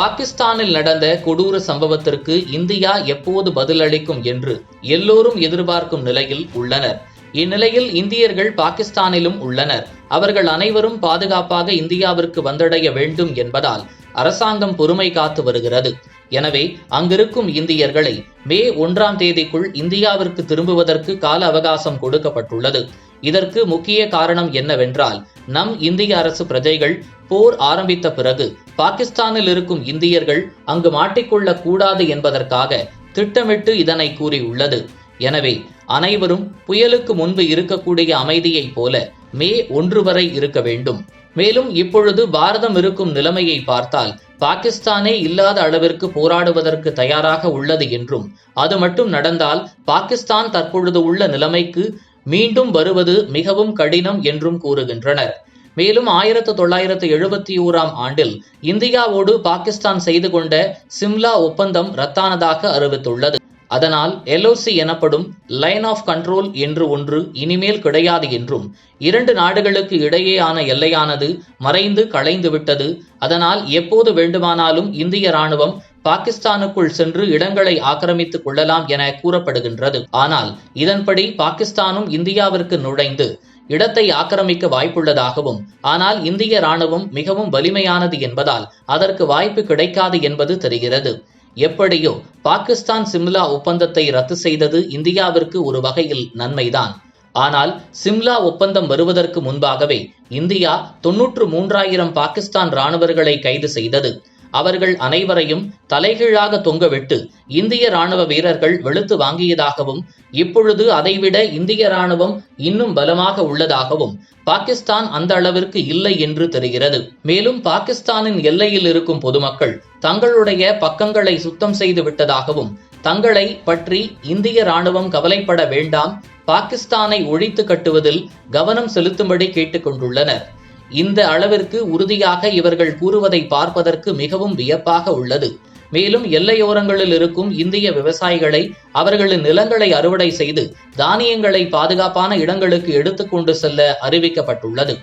பாகிஸ்தானில் நடந்த கொடூர சம்பவத்திற்கு இந்தியா எப்போது பதிலளிக்கும் என்று எல்லோரும் எதிர்பார்க்கும் நிலையில் உள்ளனர். இந்நிலையில் இந்தியர்கள் பாகிஸ்தானிலும் உள்ளனர். அவர்கள் அனைவரும் பாதுகாப்பாக இந்தியாவிற்கு வந்தடைய வேண்டும் என்பதால் அரசாங்கம் பொறுமை காத்து வருகிறது. எனவே அங்கிருக்கும் இந்தியர்களை மே ஒன்றாம் தேதிக்குள் இந்தியாவிற்கு திரும்புவதற்கு கால அவகாசம் கொடுக்கப்பட்டுள்ளது. இதற்கு முக்கிய காரணம் என்னவென்றால் நம் இந்திய அரசு பிரஜைகள் போர் ஆரம்பித்த பிறகு பாகிஸ்தானில் இருக்கும் இந்தியர்கள் அங்கு மாட்டிக்கொள்ளக் கூடாது என்பதற்காக திட்டமிட்டு இதனை கூறியுள்ளது. எனவே அனைவரும் புயலுக்கு முன்பு இருக்கக்கூடிய அமைதியைப் போல மே ஒன்று வரை இருக்க வேண்டும். மேலும் இப்பொழுது பாரதம் இருக்கும் நிலைமையை பார்த்தால் பாகிஸ்தானே இல்லாத அளவிற்கு போராடுவதற்கு தயாராக உள்ளது என்றும் அது மட்டும் நடந்தால் பாகிஸ்தான் தற்பொழுது உள்ள நிலைமைக்கு மீண்டும் வருவது மிகவும் கடினம் என்றும் கூறுகின்றனர். மேலும் ஆயிரத்து தொள்ளாயிரத்து எழுபத்தி ஓராம் ஆண்டில் இந்தியாவோடு பாகிஸ்தான் செய்து கொண்ட சிம்லா ஒப்பந்தம் ரத்தானதாக அறிவித்துள்ளது. அதனால் எல்ஓசி எனப்படும் லைன் ஆஃப் கண்ட்ரோல் என்று ஒன்று இனிமேல் கிடையாது என்றும் இரண்டு நாடுகளுக்கு இடையேயான எல்லையானது மறைந்து களைந்து விட்டது அதனால் எப்போது வேண்டுமானாலும் இந்திய ராணுவம் பாகிஸ்தானுக்குள் சென்று இடங்களை ஆக்கிரமித்துக் கொள்ளலாம் என கூறப்படுகின்றது. ஆனால் இதன்படி பாகிஸ்தானும் இந்தியாவிற்கு நுழைந்து இடத்தை ஆக்கிரமிக்க வாய்ப்புள்ளதாகவும் ஆனால் இந்திய ராணுவம் மிகவும் வலிமையானது என்பதால் அதற்கு வாய்ப்பு கிடைக்காது என்பது தெரிகிறது. எப்படியோ பாகிஸ்தான் சிம்லா ஒப்பந்தத்தை ரத்து செய்தது இந்தியாவிற்கு ஒரு வகையில் நன்மைதான். ஆனால் சிம்லா ஒப்பந்தம் வருவதற்கு முன்பாகவே இந்தியா தொன்னூற்று மூன்றாயிரம் பாகிஸ்தான் ராணுவர்களை கைது செய்தது. அவர்கள் அனைவரையும் தலைகீழாக தொங்கவிட்டு இந்திய ராணுவ வீரர்கள் வெளுத்து வாங்கியதாகவும் இப்பொழுது அதைவிட இந்திய ராணுவம் இன்னும் பலமாக உள்ளதாகவும் பாகிஸ்தான் அந்த அளவிற்கு இல்லை என்று தெரிகிறது. மேலும் பாகிஸ்தானின் எல்லையில் இருக்கும் பொதுமக்கள் தங்களுடைய பக்கங்களை சுத்தம் செய்து விட்டதாகவும் தங்களை பற்றி இந்திய ராணுவம் கவலைப்பட வேண்டாம் பாகிஸ்தானை ஒழித்து கட்டுவதில் கவனம் செலுத்தும்படி கேட்டுக்கொண்டுள்ளனர். இந்த அளவிற்கு உறுதியாக இவர்கள் கூறுவதை பார்ப்பதற்கு மிகவும் வியப்பாக உள்ளது. மேலும் எல்லையோரங்களில் இருக்கும் இந்திய விவசாயிகளை அவர்களின் நிலங்களை அறுவடை செய்து தானியங்களை பாதுகாப்பான இடங்களுக்கு எடுத்துக்கொண்டு செல்ல அறிவிக்கப்பட்டுள்ளது.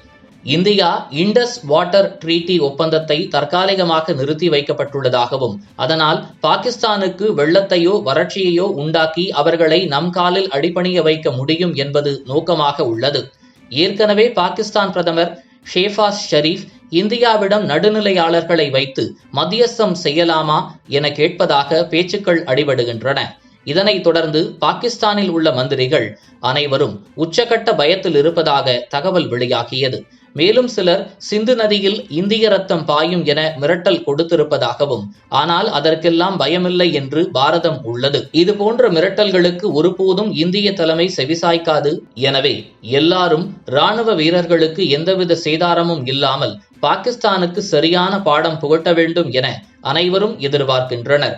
இந்தியா இண்டஸ் வாட்டர் ட்ரீட்டி ஒப்பந்தத்தை தற்காலிகமாக நிறுத்தி வைக்கப்பட்டுள்ளதாகவும் அதனால் பாகிஸ்தானுக்கு வெள்ளத்தையோ வறட்சியையோ உண்டாக்கி அவர்களை நம் காலில் அடிபணிய வைக்க முடியும் என்பது நோக்கமாக உள்ளது. ஏற்கனவே பாகிஸ்தான் பிரதமர் ஷேஃபாஸ் ஷரீப் இந்தியாவிடம் நடுநிலையாளர்களை வைத்து மத்தியஸ்தம் செய்யலாமா என கேட்பதாக பேச்சுக்கள் அடிபடுகின்றன. இதனைத் தொடர்ந்து பாகிஸ்தானில் உள்ள மந்திரிகள் அனைவரும் உச்சகட்ட பயத்தில் இருப்பதாக தகவல் வெளியாகியது. மேலும் சிலர் சிந்து நதியில் இந்திய ரத்தம் பாயும் என மிரட்டல் கொடுத்திருப்பதாகவும் ஆனால் அதற்கெல்லாம் பயமில்லை என்று பாரதம் உள்ளது. இது போன்ற மிரட்டல்களுக்கு ஒருபோதும் இந்திய தலைமை செவிசாய்க்காது. எனவே எல்லாரும் ராணுவ வீரர்களுக்கு எந்தவித சேதாரமும் இல்லாமல் பாகிஸ்தானுக்கு சரியான பாடம் புகட்ட வேண்டும் என அனைவரும் எதிர்பார்க்கின்றனர்.